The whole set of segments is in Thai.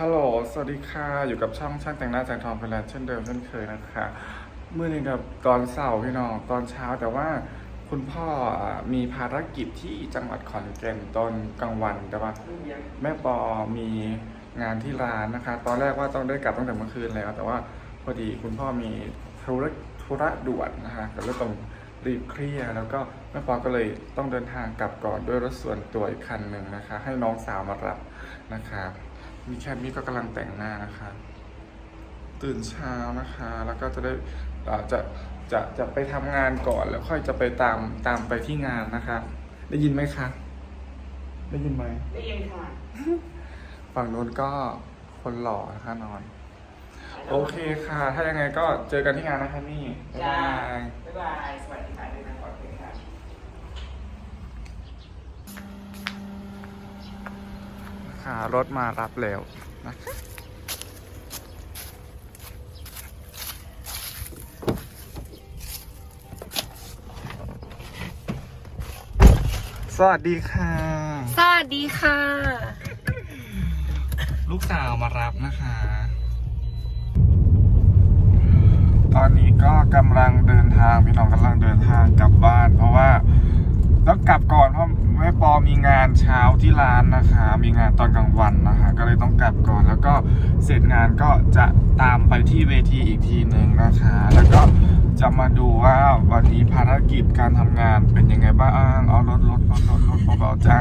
ฮัลโหล สวัสดีค่ะ อยู่กับช่องช่างแต่งหน้าแสงทองเป็นแลนด์เช่นเดิมเช่นเคยนะคะเมื่อนึงกับตอนเสาร์พี่น้องตอนเช้าแต่ว่าคุณพ่อมีภารกิจที่จังหวัดขอนแก่นตอนกลางวันแต่ว่าแม่ปอมีงานที่ร้านนะคะ ตอนแรกว่าต้องได้กลับตั้งแต่เมื่อคืนแล้ว แต่ว่าพอดีคุณพ่อมีธุระธุระด่วนนะคะก็เลยต้องรีบเคลียร์แล้วก็แม่ปอก็เลยต้องเดินทางกลับก่อนด้วยรถส่วนตัวอีกคันหนึ่งนะคะ ให้น้องสาวมารับนะคะ มีแคทมี่ก็กำลังแต่งหน้านะคะ ตื่นเช้านะคะ แล้วก็จะได้เอ่อจะจะจะไปทำงานก่อนแล้วค่อยจะไปตามตามไปที่งานนะคะ ได้ยินไหมคะ ได้ยินไหมได้ยินค่ะ ฝั่งนู้นก็คนหล่อนะคะนอน โอเคค่ะ ถ้ายังไงก็เจอกันที่งานนะคะนี่บ๊ายจ้าบายบ๊ายบายสวัสดีค่ะด้วยนะขอบคุณค่ะ ค่ะรถมารับแล้วนะคะสวัสดีค่ะ สวัสดีค่ะ ลูกสาวมารับนะคะ ตอนนี้ก็กำลังเดินทางพี่น้องกำลังเดินทางกลับบ้าน เพราะว่าต้องกลับก่อนเพราะ แม่ปอมีงานเช้าที่ร้านนะคะ มีงานตอนกลางวันนะคะ ก็เลยต้องกลับก่อน แล้วก็เสร็จงานก็จะตามไปที่เวทีอีกทีหนึ่งนะคะ แล้วก็จะมาดูว่าวันนี้ภารกิจการทำงานเป็นยังไงบ้าง เอารถรถรถรถรถเบาๆจ้า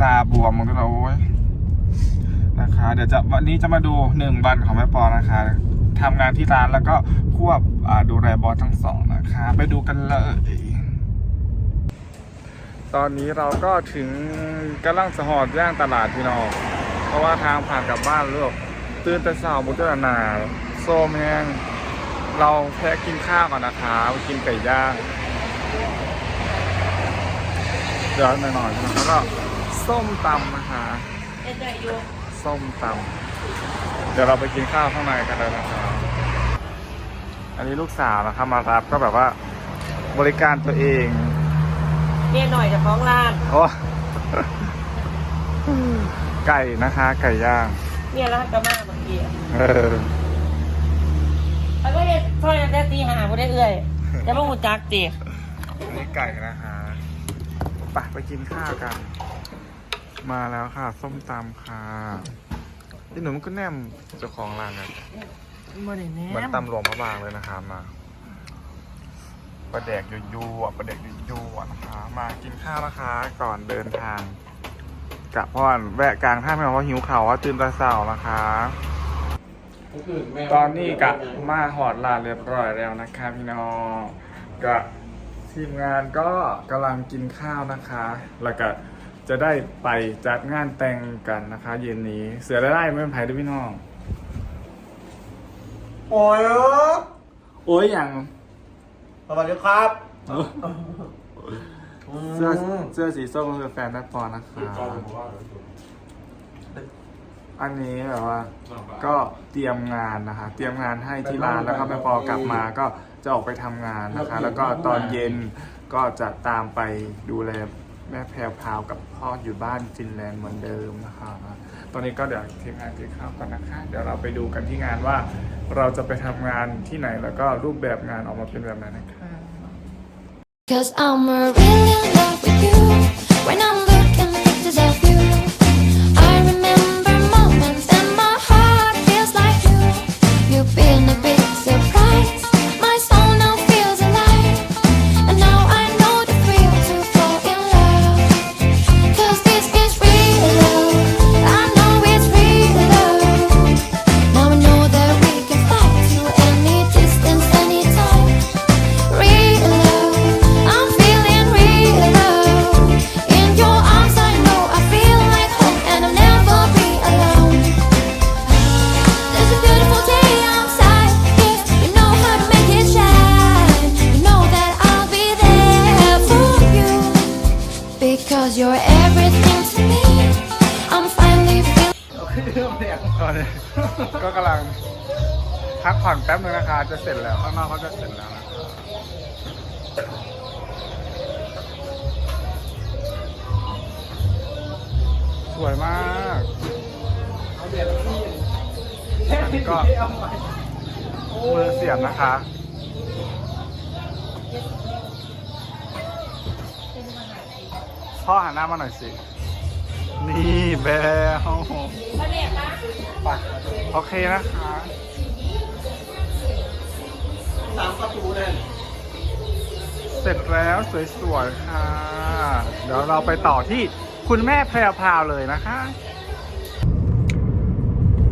ตาบวมหมดแล้วโอ้ยนะคะ เดี๋ยวจะวันนี้จะมาดูหนึ่งวันของแม่ปอนะคะทำงานที่ร้านแล้วก็ควบดูแลบอสทั้งสองนะคะ ไปดูกันเลย ตอนนี้เราก็ถึงกำลังสหอดย่างตลาดพี่น้องเพราะว่าทางผ่านกลับบ้านลือกตื่นแต่เช้าบุตรนาโซมแห้งเราแค่กินข้าวก่อนนะคะไปกินไก่ย่างเดี๋ยวหน่อยๆนะครับแล้วก็ส้มตำนะคะส้มตำเดี๋ยวเราไปกินข้าวข้างในกันเลยนะครับอันนี้ลูกสาวนะครับมารับก็แบบว่าบริการตัวเอง เมียหน่อยจะฟ้องร้านโอ้ไก่นะคะ ไก่ย่างเมียร้านก็มาเมื่อกี้เออแล้วก็เด็ดซอยแต่ตีหาบ่ได้เอื่อยจะบ่หูจักติอันนี้ไก่นะคะไปไปกินข้าวกัน มาแล้วค่ะ ส้มตำค่ะที่หนูมันก็แนมเจ้าของร้านกันบ่ได้แน่เหมือนตำหลวงพระบางเลยนะคะมา ปลาแดกยูๆอ่ปลาแดกยูๆอ่นะคะ มากินข้าวนะคะก่อนเดินทางกะพ่อนแวะกลางท่าไม่บอกว่าหิวเข่าว่าตื่นตาเสานะคะ ตอนนี้กะมาหอดลาเรียบร้อยแล้วนะคะพี่น้องกะทีมงานก็กำลังกินข้าวนะคะ แล้วก็จะได้ไปจัดงานแต่งกันนะคะ เย็นนี้เสือได้ได้ไม่เป็นไผ่ด้วยพี่น้อง โอ้ยโอ้ยอย่าง สวัสดีครับเสื้อเสื้อสีส้มคือแฟนแม่ปอนะคะอันนี้แบบว่า ก็เตรียมงานนะคะ เตรียมงานให้ที่ร้านแล้วก็แม่ปอกลับมาก็จะออกไปทำงานนะคะ แล้วก็ตอนเย็นก็จะตามไปดูแลแม่แพรวพราวกับพ่ออยู่บ้านฟินแลนด์เหมือนเดิมนะคะ ตอนนี้ก็เดี๋ยวทีมงานกินข้าวกันนะคะ เดี๋ยวเราไปดูกันที่งานว่า เราจะไปทำงานที่ไหนแล้วก็รูปแบบงานออกมาเป็นแบบไหนนะคะ Cause I'm really in love with you. When I'm looking at pictures you're everything to me. I'm finally feeling. ตอนนี้ ก็กำลังพักผ่อนแป๊บนึงนะคะจะเสร็จแล้วข้างนอกก็จะเสร็จแล้วนะสวยมากก็มือเสียบนะคะ พ่อหันหน้ามาหน่อยสิ นี่แบลมาเนี่ยนะไปโอเคนะคะสามประตูนั่นเสร็จแล้วสวยๆค่ะ เดี๋ยวเราไปต่อที่คุณแม่แพรวพราวเลยนะคะ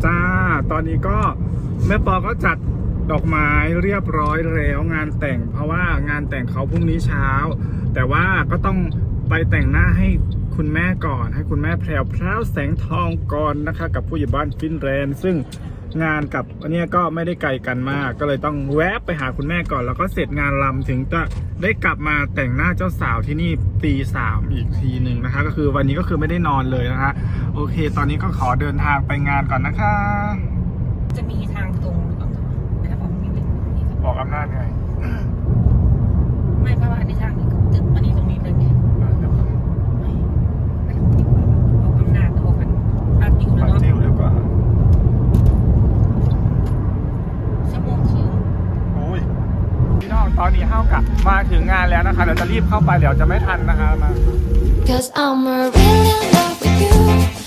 จ้า ตอนนี้ก็แม่ปอก็จัดดอกไม้เรียบร้อยแล้วงานแต่งเพราะว่างานแต่งเขาพรุ่งนี้เช้า แต่ว่าก็ต้อง ไปแต่งหน้าให้คุณแม่ก่อน ให้คุณแม่แพรวพราวแสงทองก่อนนะคะ กับผู้ใหญ่บ้านฟินแลนด์ซึ่งงานกับอันนี้ก็ไม่ได้ไกลกันมาก ก็เลยต้องแวะไปหาคุณแม่ก่อน แล้วก็เสร็จงานลำถึงจะได้กลับมาแต่งหน้าเจ้าสาวที่นี่ตีสามอีกทีหนึ่งนะคะ ก็คือวันนี้ก็คือไม่ได้นอนเลยนะคะ โอเค ตอนนี้ก็ขอเดินทางไปงานก่อนนะคะ จะมีทางตรงหรือเปล่าแต่บอกมีมีมี ออกอำนาจไง ไม่เพราะว่าอันนี้ทางนี้ก็ตึกอันนี้ตรงนี้เลยไงไม่ไม่ต้องดีกว่าเอาอำนาจตัวกันอาติว ปั แล้ว น เนาะ ติ้วดีกว่า ชั่วโมงครึ่ง โอ้ยพี่น้อง ตอนนี้เข้ากับมาถึงงานแล้วนะคะเดี๋ยวจะรีบเข้าไปเดี๋ยวจะไม่ทันนะคะมา Cause I'm a really love with you.